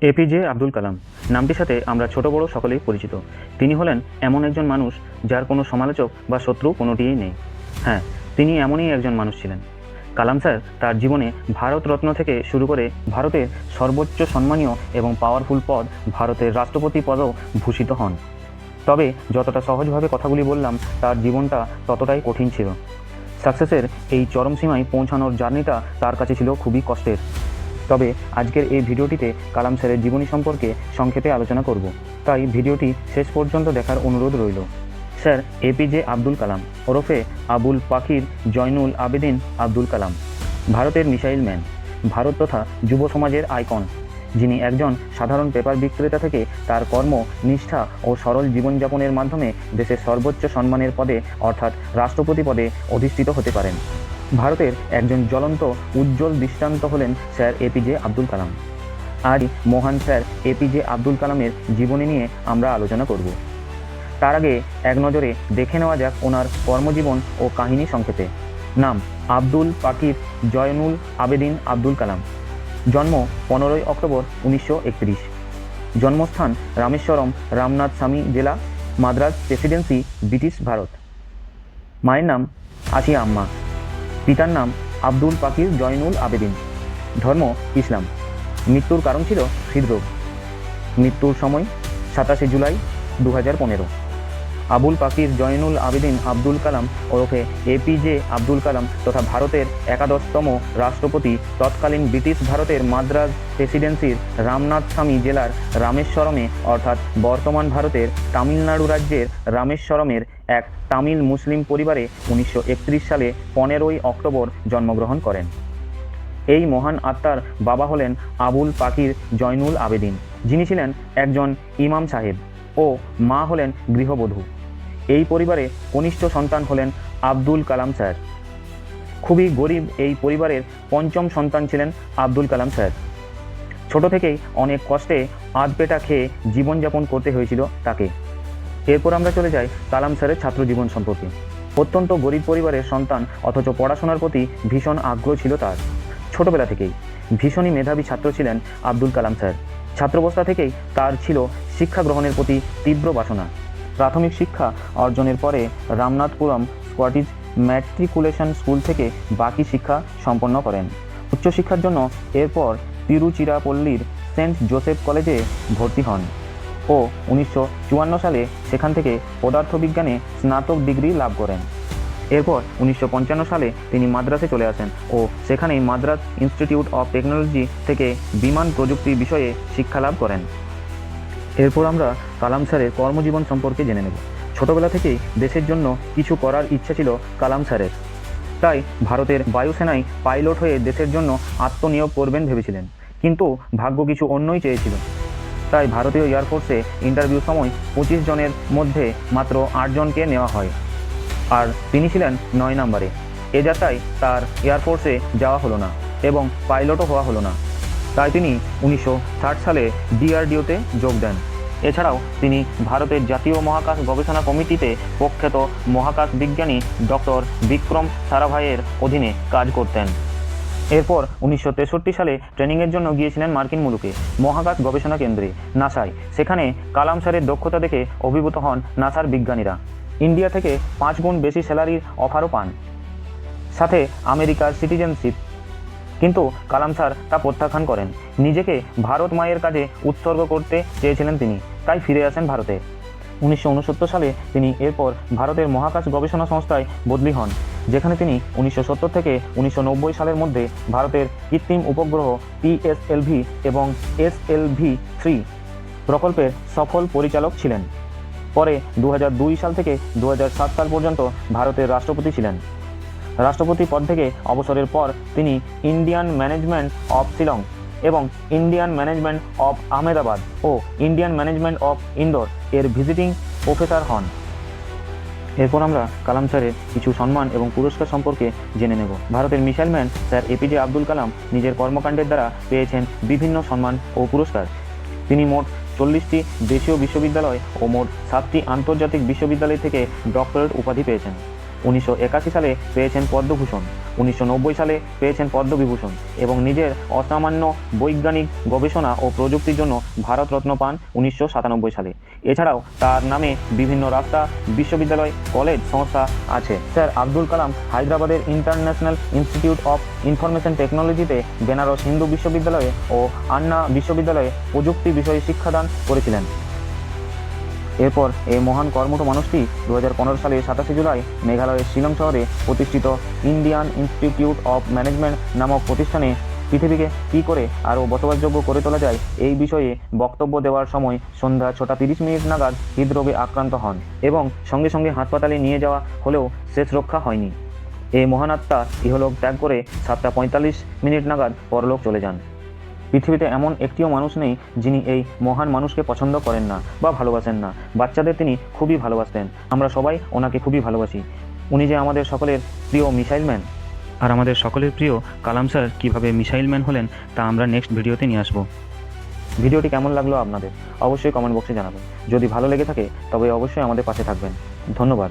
APJ Abdul কালাম। নামটির সাথে আমরা ছোট বড় সকলেই পরিচিত। তিনি হলেন এমন একজন মানুষ যার কোনো সমালোচক বা শত্রু কোনোটিই নেই। হ্যাঁ তিনি এমনই একজন মানুষ ছিলেন। কালাম স্যার তার জীবনে ভারতরত্ন থেকে শুরু করে ভারতের সর্বোচ্চ সম্মানীয় এবং পাওয়ারফুল পদ ভারতের রাষ্ট্রপতি পদও ভূষিত হন। তবে যতটা সহজভাবে কথাগুলি বললাম, তার জীবনটা ততটাই কঠিন ছিল। সাকসেসের এই চরম সীমায় পৌঁছানোর জার্নিটা তার কাছে ছিল খুবই কষ্টের। তবে আজকের এই ভিডিওটিতে কালাম স্যারের জীবনী সম্পর্কে সংক্ষেপে আলোচনা করব। তাই ভিডিওটি শেষ পর্যন্ত দেখার অনুরোধ রইল। স্যার এপিজে আব্দুল কালাম, ওরফে আবুল পাখির জয়নুল আবেদিন আব্দুল কালাম, ভারতের মিসাইল ম্যান, ভারত তথা যুব সমাজের আইকন, যিনি একজন সাধারণ পেপার বিক্রেতা থেকে তার কর্ম, নিষ্ঠা ও সরল জীবনযাপনের মাধ্যমে দেশের সর্বোচ্চ সম্মানের পদে, অর্থাৎ রাষ্ট্রপতি পদে অধিষ্ঠিত হতে পারেন। ভারতের একজন জ্বলন্ত, উজ্জ্বল, দৃষ্টান্ত হলেন স্যার এপিজে আব্দুল কালাম। আজ মহান স্যার এপিজে আব্দুল কালামের জীবনী নিয়ে আমরা আলোচনা করব। তার আগে এক নজরে দেখে নেওয়া যাক ওনার কর্মজীবন ও কাহিনী সংক্ষেপে। নাম, আব্দুল পাকির জয়নুল আবেদিন আব্দুল কালাম। জন্ম পনেরোই অক্টোবর উনিশশো একত্রিশ। জন্মস্থান রামেশ্বরম রামনাথ স্বামী জেলা, মাদ্রাজ প্রেসিডেন্সি, ব্রিটিশ ভারত। মায়ের নাম আসিয়া আম্মা। পিতার নাম আব্দুল পাকির জয়নুল আবেদিন। ধর্ম, ইসলাম। মৃত্যুর কারণ ছিল হৃদরোগ। মৃত্যুর সময় সাতাশে জুলাই দু হাজার পনেরো। আবুল পাকির জয়নুল আবেদিন আব্দুল কালাম ওরফে এপিজে আব্দুল কালাম তথা ভারতের একাদশতম রাষ্ট্রপতি তৎকালীন ব্রিটিশ ভারতের মাদ্রাজ প্রেসিডেন্সির রামনাথ স্বামী জেলার রামেশ্বরমে, অর্থাৎ বর্তমান ভারতের তামিলনাড়ু রাজ্যের রামেশ্বরমের এক তামিল মুসলিম পরিবারে উনিশশো একত্রিশ সালে পনেরোই অক্টোবর জন্মগ্রহণ করেন। এই মহান আত্মার বাবা হলেন আবুল পাকির জয়নুল আবেদিন, যিনি ছিলেন একজন ইমাম সাহেব ও মা হলেন গৃহবধূ। এই পরিবারে কনিষ্ঠ সন্তান হলেন আব্দুল কালাম স্যার। খুবই গরিব এই পরিবারের পঞ্চম সন্তান ছিলেন আব্দুল কালাম স্যার। ছোট থেকেই অনেক কষ্টে আধপেটা খেয়ে জীবনযাপন করতে হয়েছিল তাকে। এরপর আমরা চলে যাই কালাম স্যারের ছাত্র জীবন সম্পর্কে। অত্যন্ত গরিব পরিবারের সন্তান অথচ পড়াশোনার প্রতি ভীষণ আগ্রহ ছিল তার। ছোটবেলা থেকেই ভীষণই মেধাবী ছাত্র ছিলেন আব্দুল কালাম স্যার। ছাত্রাবস্থা থেকেই তার ছিল শিক্ষা গ্রহণের প্রতি তীব্র বাসনা। প্রাথমিক শিক্ষা অর্জনের পরে রামনাথপুরম স্কটিশ ম্যাট্রিকুলেশন স্কুল থেকে বাকি শিক্ষা সম্পন্ন করেন। উচ্চশিক্ষার জন্য এরপর তিরুচিরাপল্লীর সেন্ট জোসেফ কলেজে ভর্তি হন ও উনিশশো চুয়ান্ন সালে সেখান থেকে পদার্থবিজ্ঞানে স্নাতক ডিগ্রি লাভ করেন। এরপর উনিশশো পঞ্চান্ন সালে তিনি মাদ্রাসে চলে আসেন ও সেখানেই মাদ্রাস ইনস্টিটিউট অফ টেকনোলজি থেকে বিমান প্রযুক্তি বিষয়ে শিক্ষা লাভ করেন। এরপর আমরা কালাম স্যারের কর্মজীবন সম্পর্কে জেনে নেব। ছোটবেলা থেকেই দেশের জন্য কিছু করার ইচ্ছা ছিল কালাম স্যারের। তাই ভারতের বায়ুসেনায় পাইলট হয়ে দেশের জন্য আত্মনিয়োগ করবেন ভেবেছিলেন। কিন্তু ভাগ্য কিছু অন্যই চেয়েছিল। তাই ভারতীয় এয়ারফোর্সে ইন্টারভিউ সময় পঁচিশ জনের মধ্যে মাত্র আটজনকে নেওয়া হয়। আর তিনি ছিলেন নয় নম্বরে। এ যাত্রায় তার এয়ারফোর্সে যাওয়া হলো না এবং পাইলটও হওয়া হলো না। তাই তিনি উনিশশো ষাট সালে ডিআরডিওতে যোগ দেন। এছাড়াও তিনি ভারতের জাতীয় মহাকাশ গবেষণা কমিটিতে প্রখ্যাত মহাকাশ বিজ্ঞানী ডক্টর বিক্রম সারাভাইয়ের অধীনে কাজ করতেন। এরপর উনিশশো তেষট্টি সালে ট্রেনিংয়ের জন্য গিয়েছিলেন মার্কিন মুলুকে, মহাকাশ গবেষণা কেন্দ্রে, নাসায়। সেখানে কালাম স্যারের দক্ষতা দেখে অভিভূত হন নাসার বিজ্ঞানীরা। ইন্ডিয়া থেকে পাঁচ গুণ বেশি স্যালারির অফারও পান। সাথে আমেরিকার সিটিজেনশিপ কিন্তু কালাম স্যার তা প্রত্যাখ্যান করেন। নিজেকে ভারত মায়ের কাজে উৎসর্গ করতে চেয়েছিলেন তিনি, তাই ফিরে আসেন ভারতে। উনিশশো উনসত্তর সালে তিনি এরপর ভারতের মহাকাশ গবেষণা সংস্থায় বদলি হন, যেখানে তিনি উনিশশো সত্তর থেকে উনিশশো নব্বই সালের মধ্যে ভারতের কৃত্রিম উপগ্রহ পিএসএলভি এবং এসএলভি থ্রি প্রকল্পের সফল পরিচালক ছিলেন। পরে দু হাজার দুই সাল থেকে দু হাজার সাত সাল পর্যন্ত ভারতের রাষ্ট্রপতি ছিলেন। রাষ্ট্রপতি পদ থেকে অবসরের পর তিনি ইন্ডিয়ান ম্যানেজমেন্ট অফ শিলং এবং ইন্ডিয়ান ম্যানেজমেন্ট অফ আহমেদাবাদ ও ইন্ডিয়ান ম্যানেজমেন্ট অফ ইন্দোর এর ভিজিটিং প্রফেসর হন। এরপর আমরা কালাম স্যারের কিছু সম্মান এবং পুরস্কার সম্পর্কে জেনে নেব। ভারতের missile man sir APJ Abdul Kalam নিজের কর্মকাণ্ডের দ্বারা পেয়েছেন বিভিন্ন সম্মান ও পুরস্কার। তিনি মোট চল্লিশটি দেশীয় বিশ্ববিদ্যালয় ও মোট সাতটি আন্তর্জাতিক বিশ্ববিদ্যালয় থেকে ডক্টরেট উপাধি পেয়েছেন। উনিশশো একাশি সালে পেয়েছেন পদ্মভূষণ, উনিশশো নব্বই সালে পেয়েছেন পদ্মবিভূষণ এবং নিজের অসামান্য বৈজ্ঞানিক গবেষণা ও প্রযুক্তির জন্য ভারতরত্ন পান উনিশশো সাতানব্বই সালে। এছাড়াও তার নামে বিভিন্ন রাস্তা, বিশ্ববিদ্যালয়, কলেজ সংস্থা আছে। স্যার আব্দুল কালাম হায়দ্রাবাদের ইন্টারন্যাশনাল ইনস্টিটিউট অফ ইনফরমেশন টেকনোলজিতে বেনারস হিন্দু বিশ্ববিদ্যালয়ে ও আন্না বিশ্ববিদ্যালয়ে প্রযুক্তি বিষয়ে শিক্ষাদান করেছিলেন। এরপর এই মহান কর্মঠ মানুষটি দু হাজার পনেরো সালে সাতাশে জুলাই মেঘালয়ের শিলং শহরে প্রতিষ্ঠিত ইন্ডিয়ান ইনস্টিটিউট অফ ম্যানেজমেন্ট নামক প্রতিষ্ঠানে পৃথিবীকে কী করে আরও বসবাসযোগ্য করে তোলা যায় এই বিষয়ে বক্তব্য দেওয়ার সময় সন্ধ্যা ছটা তিরিশ মিনিট নাগাদ হৃদরোগে আক্রান্ত হন এবং সঙ্গে সঙ্গে হাসপাতালে নিয়ে যাওয়া হলেও শেষ রক্ষা হয়নি। এই মহান আত্মা ইহলোক ত্যাগ করে সাতটা পঁয়তাল্লিশ মিনিট নাগাদ পরলোক চলে যান। পৃথিবীতে এমন একটিও মানুষ নেই যিনি এই মহান মানুষকে পছন্দ করেন না বা ভালোবাসেন না। বাচ্চাদের তিনি খুবই ভালোবাসতেন। আমরা সবাই ওনাকে খুবই ভালোবাসি। উনি যে আমাদের সকলের প্রিয় মিসাইল ম্যান। আর আমাদের সকলের প্রিয় কালাম স্যার কীভাবে মিসাইল ম্যান হলেন তা আমরা নেক্সট ভিডিওতে নিয়ে আসব। ভিডিওটি কেমন লাগল আপনাদের? অবশ্যই কমেন্ট বক্সে জানাবেন। যদি ভালো লেগে থাকে তবে অবশ্যই আমাদের পাশে থাকবেন। ধন্যবাদ।